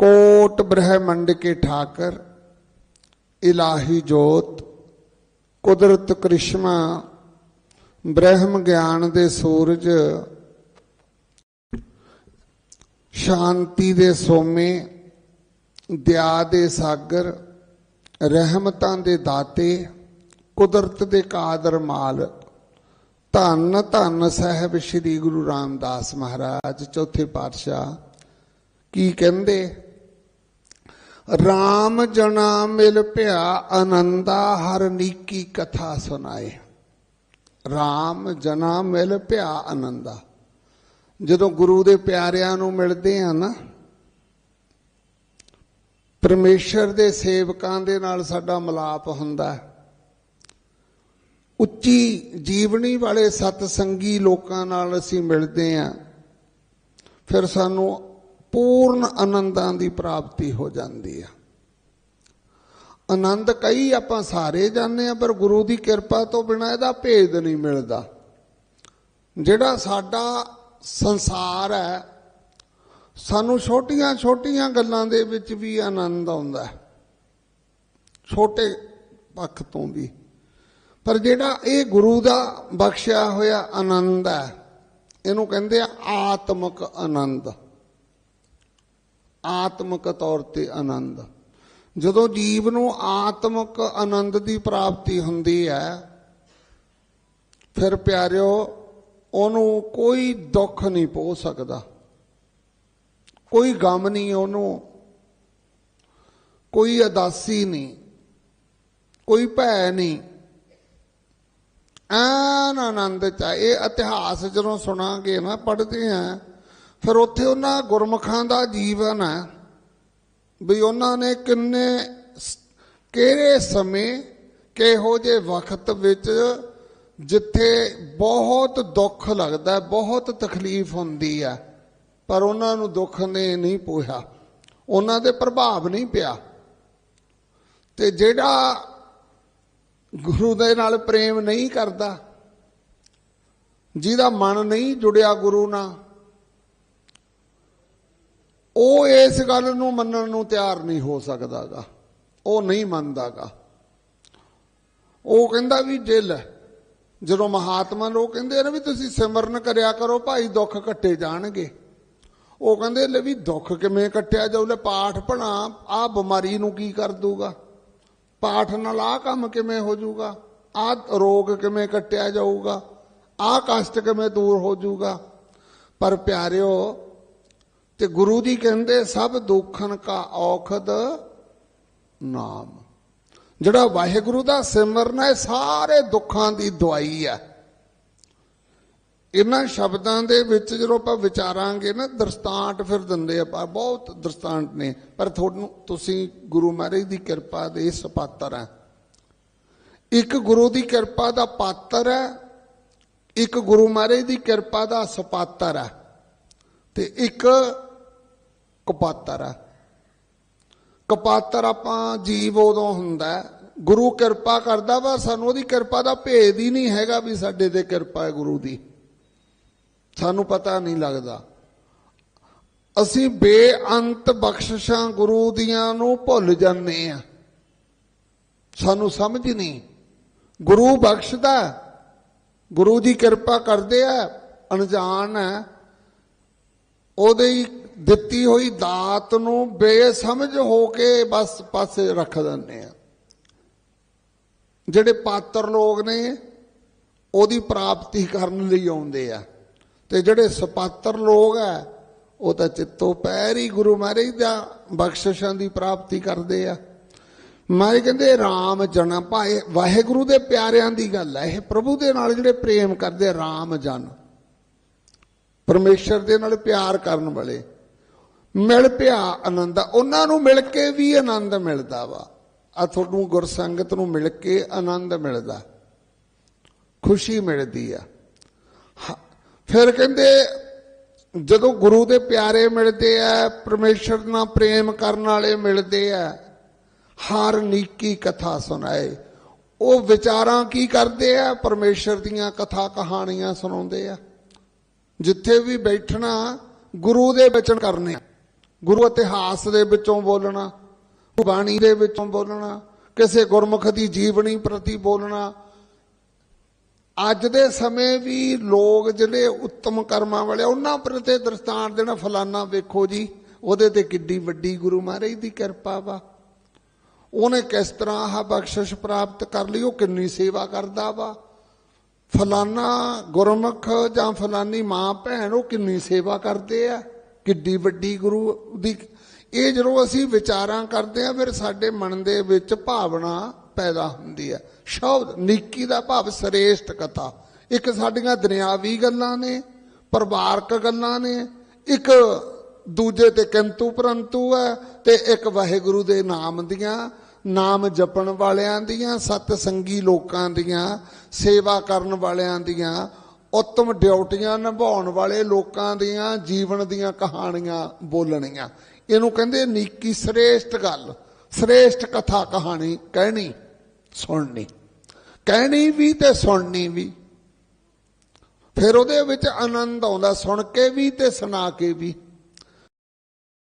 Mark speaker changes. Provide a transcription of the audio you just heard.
Speaker 1: Coat ब्रह्मंड के ठाकर इलाही जोत ਕੁਦਰਤ ਕ੍ਰਿਸ਼ਮਾ ਬ੍ਰਹਮ ਗਿਆਨ ਦੇ ਸੂਰਜ ਸ਼ਾਂਤੀ ਦੇ ਸੋਮੇ ਦਇਆ ਦੇ ਸਾਗਰ ਰਹਿਮਤਾਂ ਦੇ ਦਾਤੇ ਕੁਦਰਤ ਦੇ ਕਾਦਰ ਮਾਲ ਧੰਨ ਧੰਨ ਸਾਹਿਬ ਸ੍ਰੀ ਗੁਰੂ ਰਾਮਦਾਸ ਮਹਾਰਾਜ ਚੌਥੇ ਪਾਤਸ਼ਾਹ ਕੀ ਕਹਿੰਦੇ RAM ਜਨਾ ਮਿਲ ਭਿਆ ਆਨੰਦਾ ਹਰ ਨੀਕੀ ਕਥਾ ਸੁਣਾਏ। RAM ਜਨਾ ਮਿਲ ਭਿਆ ਆਨੰਦਾ ਜਦੋਂ ਗੁਰੂ ਦੇ ਪਿਆਰਿਆਂ ਨੂੰ ਮਿਲਦੇ ਆ ਨਾ, ਪਰਮੇਸ਼ਰ ਦੇ ਸੇਵਕਾਂ ਦੇ ਨਾਲ ਸਾਡਾ ਮਿਲਾਪ ਹੁੰਦਾ ਉੱਚੀ ਜੀਵਨੀ ਵਾਲੇ ਸਤ ਸੰਗੀ ਲੋਕਾਂ ਨਾਲ ਅਸੀਂ ਮਿਲਦੇ ਆ। ਫਿਰ ਸਾਨੂੰ ਪੂਰਨ ਆਨੰਦਾਂ ਦੀ ਪ੍ਰਾਪਤੀ ਹੋ ਜਾਂਦੀ ਆ। ਆਨੰਦ ਕਈ ਆਪਾਂ ਸਾਰੇ ਜਾਣਦੇ ਆ, ਪਰ ਗੁਰੂ ਦੀ ਕਿਰਪਾ ਤੋਂ ਬਿਨਾਂ ਇਹਦਾ ਭੇਦ ਨਹੀਂ ਮਿਲਦਾ। ਜਿਹੜਾ ਸਾਡਾ ਸੰਸਾਰ ਹੈ, ਸਾਨੂੰ ਛੋਟੀਆਂ ਛੋਟੀਆਂ ਗੱਲਾਂ ਦੇ ਵਿੱਚ ਵੀ ਆਨੰਦ ਆਉਂਦਾ ਹੈ। ਛੋਟੇ ਪੱਖ ਤੋਂ ਵੀ। ਪਰ ਜਿਹੜਾ ਇਹ ਗੁਰੂ ਦਾ ਬਖਸ਼ਿਆ ਹੋਇਆ ਆਨੰਦ ਹੈ, ਇਹਨੂੰ ਕਹਿੰਦੇ ਆ ਆਤਮਿਕ ਆਨੰਦ। ਆਤਮਿਕ ਤੌਰ ਤੇ ਆਨੰਦ। ਜਦੋਂ ਜੀਵ ਨੂੰ ਆਤਮਿਕ ਆਨੰਦ ਦੀ ਪ੍ਰਾਪਤੀ ਹੁੰਦੀ ਹੈ, ਫਿਰ ਪਿਆਰਿਓ, ਉਹਨੂੰ ਕੋਈ ਦੁੱਖ ਨਹੀਂ ਪਹੁੰਚ ਸਕਦਾ। ਕੋਈ ਗਮ ਨਹੀਂ ਉਹਨੂੰ। ਕੋਈ ਅਦਾਸੀ ਨਹੀਂ। ਕੋਈ ਭੈ ਨਹੀਂ। ਐਨ ਆਨੰਦ ਚ ਇਹ ਇਤਿਹਾਸ ਜਦੋਂ ਸੁਣਾਂਗੇ ਨਾ ਪੜ੍ਹਦੇ ਆ ਫਿਰ ਉੱਥੇ ਉਹਨਾਂ ਗੁਰਮੁਖਾਂ ਦਾ ਜੀਵਨ ਹੈ ਵੀ ਉਹਨਾਂ ਨੇ ਕਿੰਨੇ ਕਿਹੜੇ ਸਮੇਂ ਕਿਹੋ ਜੇ ਵਕਤ ਵਿੱਚ ਜਿੱਥੇ ਬਹੁਤ ਦੁੱਖ ਲੱਗਦਾ, ਬਹੁਤ ਤਕਲੀਫ ਹੁੰਦੀ ਹੈ, ਪਰ ਉਹਨਾਂ ਨੂੰ ਦੁੱਖ ਨੇ ਨਹੀਂ ਪੋਇਆ ਉਹਨਾਂ ਦੇ ਪ੍ਰਭਾਵ ਨਹੀਂ ਪਿਆ। ਤੇ ਜਿਹੜਾ ਗੁਰੂ ਦੇ ਨਾਲ ਪ੍ਰੇਮ ਨਹੀਂ ਕਰਦਾ, ਜਿਹਦਾ ਮਨ ਨਹੀਂ ਜੁੜਿਆ ਗੁਰੂ ਨਾਲ ਉਹ ਇਸ ਗੱਲ ਨੂੰ ਮੰਨਣ ਨੂੰ ਤਿਆਰ ਨਹੀਂ ਹੋ ਸਕਦਾਗਾ। ਉਹ ਨਹੀਂ ਮੰਨਦਾਗਾ। ਉਹ ਕਹਿੰਦਾ ਵੀ ਜਿਲ ਜਦੋਂ ਮਹਾਤਮਾ ਲੋਕ ਕਹਿੰਦੇ ਨੇ ਵੀ ਤੁਸੀਂ ਸਿਮਰਨ ਕਰਿਆ ਕਰੋ, ਭਾਈ ਦੁੱਖ ਕੱਟੇ ਜਾਣਗੇ। ਉਹ ਕਹਿੰਦੇ ਲੈ ਵੀ ਦੁੱਖ ਕਿਵੇਂ ਕੱਟਿਆ ਜਾਊ? ਲੈ ਪਾਠ ਪਣਾ ਆ ਬਿਮਾਰੀ ਨੂੰ ਕੀ ਕਰ ਦੂਗਾ ਪਾਠ ਨਾਲ ਆ ਕੰਮ ਕਿਵੇਂ ਹੋ ਜਾਊਗਾ? ਆ ਰੋਗ ਕਿਵੇਂ ਕੱਟਿਆ ਜਾਊਗਾ? ਆ ਕਸ਼ਟ ਕਿਵੇਂ ਦੂਰ ਹੋ ਜਾਊਗਾ? ਪਰ ਪਿਆਰਿਓ ਤੇ ਗੁਰੂ ਜੀ ਕਹਿੰਦੇ, ਸਭ ਦੁੱਖਨ ਕਾ ਔਖਦ ਨਾਮ। ਜਿਹੜਾ ਵਾਹਿਗੁਰੂ ਦਾ ਸਿਮਰਨ ਹੈ ਸਾਰੇ ਦੁੱਖਾਂ ਦੀ ਦਵਾਈ ਹੈ। ਇਹਨਾਂ ਸ਼ਬਦਾਂ ਦੇ ਵਿੱਚ ਜਦੋਂ ਆਪਾਂ ਵਿਚਾਰਾਂਗੇ ਨਾ ਦਰਸਤਾਂਟ ਫਿਰ ਦਿੰਦੇ ਆਪਾਂ ਬਹੁਤ ਦਰਸਤਾਂਟ ਨੇ। ਪਰ ਤੁਹਾਨੂੰ, ਤੁਸੀਂ ਗੁਰੂ ਮਹਾਰਾਜ ਦੀ ਕਿਰਪਾ ਦੇ ਇਸ ਪਾਤਰ ਹੈ ਇੱਕ ਗੁਰੂ ਦੀ ਕਿਰਪਾ ਦਾ ਪਾਤਰ ਹੈ ਇੱਕ ਗੁਰੂ ਮਹਾਰਾਜ ਦੀ ਕਿਰਪਾ ਦਾ ਸਪਾਤਰ ਹੈ ਤੇ ਇੱਕ ਕਪਾਤਰ। ਹੈ ਕਪਾਤਰ ਆਪਾਂ ਜੀਵ ਉਦੋਂ ਹੁੰਦਾ ਗੁਰੂ ਕਿਰਪਾ ਕਰਦਾ ਵਾ, ਸਾਨੂੰ ਉਹਦੀ ਕਿਰਪਾ ਦਾ ਭੇਦ ਹੀ ਨਹੀਂ ਹੈਗਾ ਵੀ ਸਾਡੇ ਤੇ ਕਿਰਪਾ ਹੈ ਗੁਰੂ ਦੀ। ਸਾਨੂੰ ਪਤਾ ਨਹੀਂ ਲੱਗਦਾ। ਅਸੀਂ ਬੇਅੰਤ ਬਖਸ਼ਿਸ਼ਾਂ ਗੁਰੂ ਦੀਆਂ ਨੂੰ ਭੁੱਲ ਜਾਂਦੇ ਆ ਸਾਨੂੰ ਸਮਝ ਨਹੀਂ। ਗੁਰੂ ਬਖਸ਼ਦਾ ਗੁਰੂ ਦੀ ਕਿਰਪਾ ਕਰਦੇ ਆ ਅਣਜਾਣ ਹੈ। ਉਹਦੇ ਦਿੱਤੀ ਹੋਈ ਦਾਤ ਨੂੰ ਬੇਸਮਝ ਹੋ ਕੇ ਬਸ ਪਾਸੇ ਰੱਖ ਦਿੰਦੇ ਆ। ਜਿਹੜੇ ਪਾਤਰ ਲੋਕ ਨੇ ਉਹਦੀ ਪ੍ਰਾਪਤੀ ਕਰਨ ਲਈ ਆਉਂਦੇ ਆ। ਤੇ ਜਿਹੜੇ ਸਪਾਤਰ ਲੋਕ ਆ ਉਹ ਤਾਂ ਚਿੱਤੋ ਪੈਰ ਹੀ ਗੁਰੂ ਮਹਾਰਾਜ ਦਾ ਬਖਸ਼ਿਸ਼ਾਂ ਦੀ ਪ੍ਰਾਪਤੀ ਕਰਦੇ ਆ। ਮਾਰੇ ਕਹਿੰਦੇ RAM ਜਨ ਭਾਏ ਵਾਹਿਗੁਰੂ ਦੇ ਪਿਆਰਿਆਂ ਦੀ ਗੱਲ ਹੈ ਇਹ ਪ੍ਰਭੂ ਦੇ ਨਾਲ ਜਿਹੜੇ ਪ੍ਰੇਮ ਕਰਦੇ ਆ, RAM ਜਨ। ਪਰਮੇਸ਼ਰ ਦੇ ਨਾਲ ਪਿਆਰ ਕਰਨ ਵਾਲੇ। ਮਿਲ ਪਿਆ ਆਨੰਦ ਉਹਨਾਂ ਨੂੰ ਮਿਲ ਕੇ ਵੀ ਆਨੰਦ ਮਿਲਦਾ ਵਾ। ਆ ਤੁਹਾਨੂੰ ਗੁਰਸੰਗਤ ਨੂੰ ਮਿਲ ਕੇ ਆਨੰਦ ਮਿਲਦਾ। ਖੁਸ਼ੀ ਮਿਲਦੀ ਆ। ਹ- ਫਿਰ ਕਹਿੰਦੇ, ਜਦੋਂ ਗੁਰੂ ਦੇ ਪਿਆਰੇ ਮਿਲਦੇ ਆ, ਪਰਮੇਸ਼ਰ ਨਾਲ ਪ੍ਰੇਮ ਕਰਨ ਵਾਲੇ ਮਿਲਦੇ ਆ, ਹਰ ਨੀਕੀ ਕਥਾ ਸੁਣਾਏ। ਉਹ ਵਿਚਾਰਾਂ ਕੀ ਕਰਦੇ ਆ? ਪਰਮੇਸ਼ਰ ਦੀਆਂ ਕਥਾ ਕਹਾਣੀਆਂ ਸੁਣਾਉਂਦੇ ਆ। ਜਿੱਥੇ ਵੀ ਬੈਠਣਾ, ਗੁਰੂ ਦੇ ਬਚਨ ਕਰਨੇ ਗੁਰੂ ਇਤਿਹਾਸ ਦੇ ਵਿੱਚੋਂ ਬੋਲਣਾ, ਬਾਣੀ ਦੇ ਵਿੱਚੋਂ ਬੋਲਣਾ, ਕਿਸੇ ਗੁਰਮੁਖ ਦੀ ਜੀਵਨੀ ਪ੍ਰਤੀ ਬੋਲਣਾ। ਅੱਜ ਦੇ ਸਮੇਂ ਵੀ ਲੋਕ ਜਿਹੜੇ ਉੱਤਮ ਕਰਮਾਂ ਵਾਲੇ ਉਹਨਾਂ ਪ੍ਰਤੀ ਦ੍ਰਿਸ਼ਟਾਂਤ ਦੇਣਾ, ਫਲਾਨਾ ਵੇਖੋ ਜੀ, ਉਹਦੇ ਤੇ ਕਿੱਡੀ ਵੱਡੀ ਗੁਰੂ ਮਹਾਰਾਜ ਦੀ ਕਿਰਪਾ ਵਾ। ਉਹਨੇ ਕਿਸ ਤਰ੍ਹਾਂ ਆਹ ਬਖਸ਼ਿਸ਼ ਪ੍ਰਾਪਤ ਕਰ ਲਈ, ਉਹ ਕਿੰਨੀ ਸੇਵਾ ਕਰਦਾ ਵਾ। ਫਲਾਨਾ ਗੁਰਮੁਖ ਜਾਂ ਫਲਾਨੀ ਮਾਂ ਭੈਣ, ਉਹ ਕਿੰਨੀ ਸੇਵਾ ਕਰਦੇ ਆ? ਕਿੱਡੀ ਵੱਡੀ ਗੁਰੂ ਦੀ, ਇਹ ਜਦੋਂ ਅਸੀਂ ਵਿਚਾਰਾਂ ਕਰਦੇ ਆ, ਫਿਰ ਸਾਡੇ ਮਨ ਦੇ ਵਿੱਚ ਭਾਵਨਾ ਪੈਦਾ ਹੁੰਦੀ ਹੈ ਸ਼ਬਦ, ਨੀਕੀ ਦਾ ਭਾਵ ਸ੍ਰੇਸ਼ਟ ਕਥਾ। ਇੱਕ ਸਾਡੀਆਂ ਦੁਨਿਆਵੀ ਗੱਲਾਂ ਨੇ, ਪਰਿਵਾਰਕ ਗੱਲਾਂ ਨੇ, ਇੱਕ ਦੂਜੇ ਤੇ ਕਿੰਤੂ ਪਰੰਤੂ ਹੈ ਤੇ ਇੱਕ ਵਾਹਿਗੁਰੂ ਦੇ ਨਾਮ ਦੀਆਂ। ਨਾਮ ਜਪਣ ਵਾਲਿਆਂ ਦੀਆਂ ਸਤ ਸੰਗੀ ਲੋਕਾਂ ਦੀਆਂ, ਸੇਵਾ ਕਰਨ ਵਾਲਿਆਂ ਦੀਆਂ, ਉੱਤਮ ਡਿਊਟੀਆਂ ਨਿਭਾਉਣ ਵਾਲੇ ਲੋਕਾਂ ਦੀਆਂ, ਜੀਵਨ ਦੀਆਂ ਕਹਾਣੀਆਂ ਬੋਲਣੀਆਂ। ਇਹਨੂੰ ਕਹਿੰਦੇ ਨੀਕੀ ਸ੍ਰੇਸ਼ਟ ਗੱਲ, ਸ੍ਰੇਸ਼ਟ ਕਥਾ ਕਹਾਣੀ, ਕਹਿਣੀ, ਸੁਣਨੀ। ਕਹਿਣੀ ਵੀ ਤੇ ਸੁਣਨੀ ਵੀ। ਫਿਰ ਉਹਦੇ ਵਿੱਚ ਆਨੰਦ ਆਉਂਦਾ, ਸੁਣ ਕੇ ਵੀ ਤੇ ਸੁਣਾ ਕੇ ਵੀ।